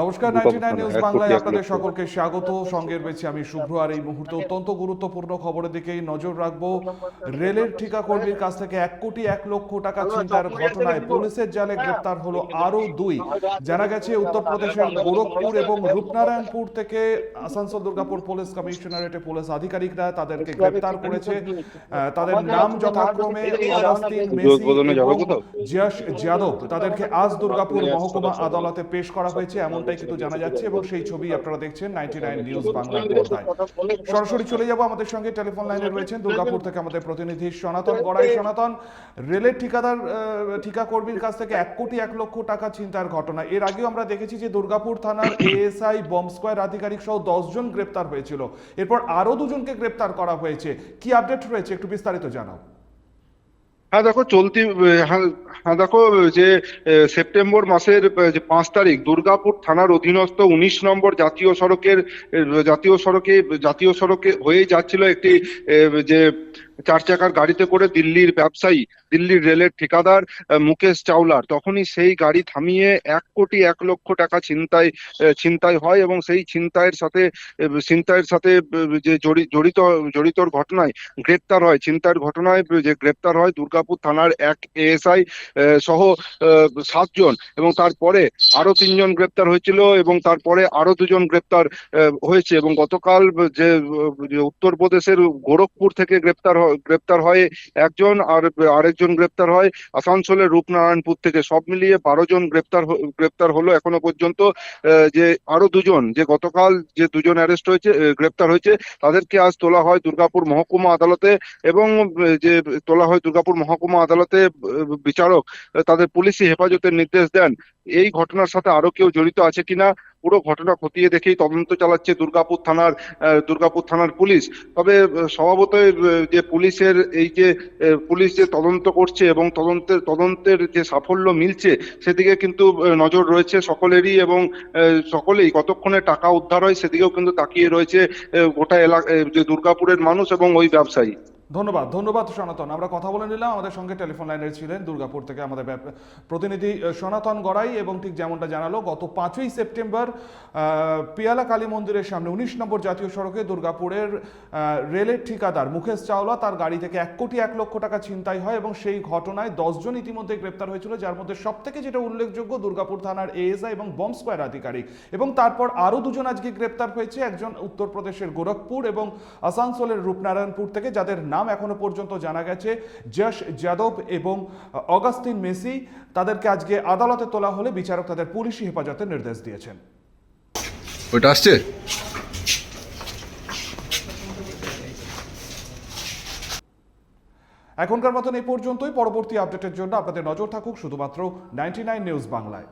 নমস্কার ninety nine news বাংলায় আপনাদের সকলকে স্বাগত। সঙ্গে রয়েছে আমি শুভ্র আর এই মুহূর্তে অত্যন্ত গুরুত্বপূর্ণ খবরের দিকেই নজর রাখব। রেলের ঠিকা কর্মীর কাছ থেকে এক কোটি এক লক্ষ টাকা ছিনতাইয়ের ঘটনায় পুলিশের জালে গ্রেপ্তার হলো আরও দুই। জানা গেছে উত্তরপ্রদেশের গোরখপুর এবং রূপনারায়ণপুর থেকে আসানসোল দুর্গাপুর পুলিশ কমিশনারেটে পুলিশ আধিকারিকরা তাদেরকে গ্রেপ্তার করেছে। তাদের নাম যথাক্রমে অগাস্তিন মেসি এবং জিয়াস যাদব। তাদেরকে আজ দুর্গাপুর মহকুমা আদালতে পেশ করা হয়েছে। এমনটাই কিন্তু জানা যাচ্ছে এবং সেই ছবি আপনারা দেখছেন নাইনটি নাইন নিউজ বাংলার পর্দায়। সরাসরি চলে যাব আমাদের সঙ্গে টেলিফোন লাইনে রয়েছেন দুর্গাপুর থেকে আমাদের প্রতিনিধি সনাতন গড়াই সনাতন। রেলের ঠিকাদার ঠিকা কর্মীর কাছ থেকে এক কোটি এক লক্ষ টাকা ছিনতাইয়ের ঘটনা। এর আগেও আমরা দেখেছি যে দুর্গাপুর থানার এএসআই বম্ব স্কোয়ার আধিকারিক সহ দশজন গ্রেপ্তার হয়েছিল। এরপর আরও দুজনকে গ্রেপ্তার করা হয়েছে। কি আপডেট রয়েছে একটু বিস্তারিত জানাও। হ্যাঁ দেখো চলতি হ্যাঁ দেখো, যে সেপ্টেম্বর মাসের যে পাঁচ তারিখ, দুর্গাপুর থানার অধীনস্থ উনিশ নম্বর জাতীয় সড়কের জাতীয় সড়কে জাতীয় সড়কে হয়ে যাচ্ছিল একটি যে, চার চাকার গাড়িতে করে দিল্লির ব্যবসায়ী, দিল্লির রেলের ঠিকাদার মুকেশ চাওলার। তখনই সেই গাড়ি থামিয়ে এক কোটি এক লক্ষ টাকা ছিনতাই ছিনতাই হয় এবং সেই ছিনতাইয়ের সাথে ছিনতাইয়ের সাথে যে, জড়ি- জড়িত, জড়িতর ঘটনায় গ্রেপ্তার হয়। ছিনতাইয়ের ঘটনায় যে গ্রেপ্তার হয় দুর্গাপুর থানার এক এএসআই সহ সাতজন এবং তারপরে আরও তিনজন গ্রেপ্তার হয়েছিল এবং তারপরে আরও দুজন গ্রেপ্তার হয়েছে এবং গতকাল যে উত্তরপ্রদেশের গোরখপুর থেকে গ্রেপ্তার গ্রেপ্তার হয় একজন আর আরেকজন গ্রেপ্তার হয় আসানসোলের রূপনারায়ণপুর থেকে। সব মিলিয়ে বারো জন গ্রেপ্তার গ্রেপ্তার হলো এখনও পর্যন্ত। যে আরও দুজন, যে গতকাল যে দুজন অ্যারেস্ট হয়েছে গ্রেপ্তার হয়েছে, তাদেরকে আজ তোলা হয় দুর্গাপুর মহকুমা আদালতে এবং যে তোলা হয় দুর্গাপুর মহকুমা আদালতে বিচারক তাদের পুলিশি হেফাজতের নির্দেশ দেন। এই ঘটনার সাথে আরও কেউ জড়িত আছে কিনা, পুরো ঘটনা খতিয়ে দেখেই তদন্ত চালাচ্ছে দুর্গাপুর থানার দুর্গাপুর থানার পুলিশ। তবে স্বভাবতই যে পুলিশের এই যে পুলিশ যে তদন্ত করছে এবং তদন্তের তদন্তের যে সাফল্য মিলছে, সেদিকে কিন্তু নজর রয়েছে সকলেরই এবং সকলেই। কতক্ষণে টাকা উদ্ধার হয় সেদিকেও কিন্তু তাকিয়ে রয়েছে গোটা এলাকা যে দুর্গাপুরের মানুষ এবং ওই ব্যবসায়ী। ধন্যবাদ ধন্যবাদ সনাতন। আমরা কথা বলে নিলাম, আমাদের সঙ্গে টেলিফোন লাইনে ছিলেন দুর্গাপুর থেকে আমাদের প্রতিনিধি সনাতন গড়াই এবং ঠিক যেমনটা জানালো, গত পাঁচই সেপ্টেম্বর পিয়ালা কালী মন্দিরের সামনে উনিশ নম্বর জাতীয় সড়কে দুর্গাপুরের রেলের ঠিকাদার মুকেশ চাওলা তার গাড়ি থেকে এক কোটি এক লক্ষ টাকা ছিনতাই হয় এবং সেই ঘটনায় দশজন ইতিমধ্যে গ্রেপ্তার হয়েছিল, যার মধ্যে সব থেকে যেটা উল্লেখযোগ্য দুর্গাপুর থানার এএসআই এবং বম স্কোয়ার আধিকারিক। এবং তারপর আরও দুজন আজকে গ্রেপ্তার হয়েছে, একজন উত্তরপ্রদেশের গোরখপুর এবং আসানসোলের রূপনারায়ণপুর থেকে, যাদের নাম এখনও পর্যন্ত জানা গেছে। যশ যাদব এবং অগাস্তিন মেসি তাদেরকে আজকে আদালতে তোলা হলে বিচারক তাদের পুলিশি হেফাজতের নির্দেশ দিয়েছেন। ওইটা আসছে? এখনকার মতন এই পর্যন্তই। পরবর্তী আপডেটের জন্য আপনাদের নজর থাকুক শুধুমাত্র নাইনটি নিউজ বাংলায়।